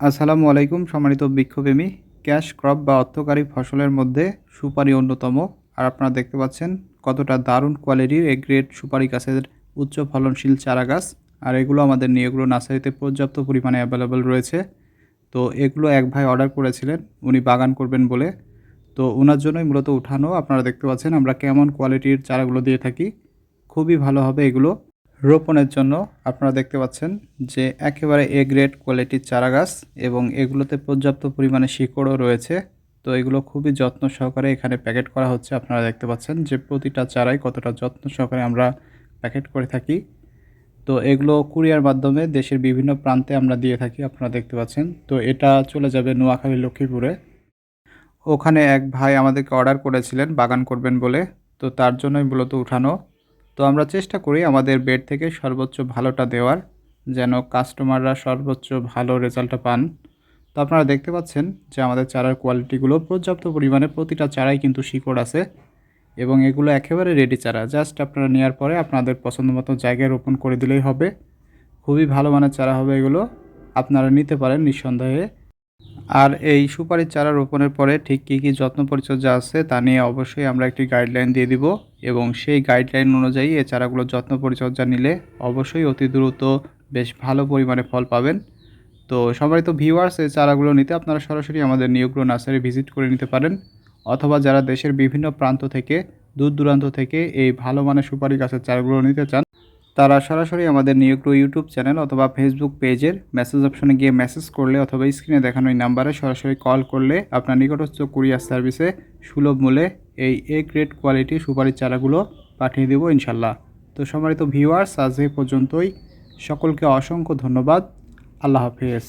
আসসালামু আলাইকুম, সম্মানিত বৃক্ষপ্রেমী ক্যাশ ক্রপ বা অর্থকারী ফসলের মধ্যে সুপারি অন্যতম। আর আপনারা দেখতে পাচ্ছেন কতটা দারুণ কোয়ালিটির এ গ্রেড সুপারি গাছের উচ্চ ফলনশীল চারা গাছ। আর এগুলো আমাদের নিয়ে এগুলো নার্সারিতে পর্যাপ্ত পরিমাণে অ্যাভেলেবেল রয়েছে। তো এগুলো এক ভাই অর্ডার করেছিলেন, উনি বাগান করবেন বলে। তো ওনার জন্যই মূলত উঠানো। আপনারা দেখতে পাচ্ছেন আমরা কেমন কোয়ালিটির চারাগুলো দিয়ে থাকি। খুবই ভালো হবে এগুলো। রোপণের জন্য আপনারা দেখতে পাচ্ছেন যে একেবারে এ গ্রেড কোয়ালিটির চারা গাছ এবং এগুলোতে পর্যাপ্ত পরিমাণে শিকড়ও রয়েছে। তো এগুলো খুবই যত্ন সহকারে এখানে প্যাকেট করা হচ্ছে। আপনারা দেখতে পাচ্ছেন যে প্রতিটা চারাই কতটা যত্ন সহকারে আমরা প্যাকেট করে থাকি। তো এগুলো কুরিয়ার মাধ্যমে দেশের বিভিন্ন প্রান্তে আমরা দিয়ে থাকি, আপনারা দেখতে পাচ্ছেন। তো এটা চলে যাবে নোয়াখালী লক্ষ্মীপুরে। ওখানে এক ভাই আমাদেরকে অর্ডার করেছিলেন, বাগান করবেন বলে। তো তার জন্যই মূলত উঠানো। তো আমরা চেষ্টা করি আমাদের বেড থেকে সর্বোচ্চ ভালোটা দেওয়ার, যেন কাস্টমাররা সর্বোচ্চ ভালো রেজাল্টটা পান। তো আপনারা দেখতে পাচ্ছেন যে আমাদের চারার কোয়ালিটিগুলো পর্যাপ্ত পরিমাণে প্রতিটা চারাই কিন্তু শিকড় আছে এবং এগুলো একেবারে রেডি চারা। জাস্ট আপনারা নেওয়ার পরে আপনাদের পছন্দ মতো জায়গায় রোপণ করে দিলেই হবে। খুবই ভালো মানের চারা হবে এগুলো। আপনারা নিতে পারেন নিঃসন্দেহে। আর এই সুপারির চারা রোপণের পরে ঠিক কী কী যত্ন পরিচর্যা আছে তা নিয়ে অবশ্যই আমরা একটি গাইডলাইন দিয়ে দিব এবং সেই গাইডলাইন অনুযায়ী এই চারাগুলোর যত্ন পরিচর্যা নিলে অবশ্যই অতি দ্রুত বেশ ভালো পরিমাণে ফল পাবেন। তো সবাই তো ভিউয়ার্স এই চারাগুলো নিতে আপনারা সরাসরি আমাদের নিয়োগ্র নার্সারি ভিজিট করে নিতে পারেন অথবা যারা দেশের বিভিন্ন প্রান্ত থেকে, দূর দূরান্ত থেকে এই ভালো মানের সুপারি গাছের চারাগুলো নিতে চান তারা সরাসরি আমাদের নিউক্রো ইউটিউব চ্যানেল অথবা ফেসবুক পেজের মেসেজ অপশনে গিয়ে মেসেজ করলে অথবা স্ক্রিনে দেখানো এই নাম্বারে সরাসরি কল করলে আপনার নিকটস্থ কুরিয়ার সার্ভিসে সুলভ মূল্যে এই এ গ্রেড কোয়ালিটি সুপারির চারাগুলো পাঠিয়ে দেবো ইনশাল্লাহ। তো সম্মানিত ভিউয়ার্স আজ এই পর্যন্তই। সকলকে অসংখ্য ধন্যবাদ। আল্লাহ হাফিজ।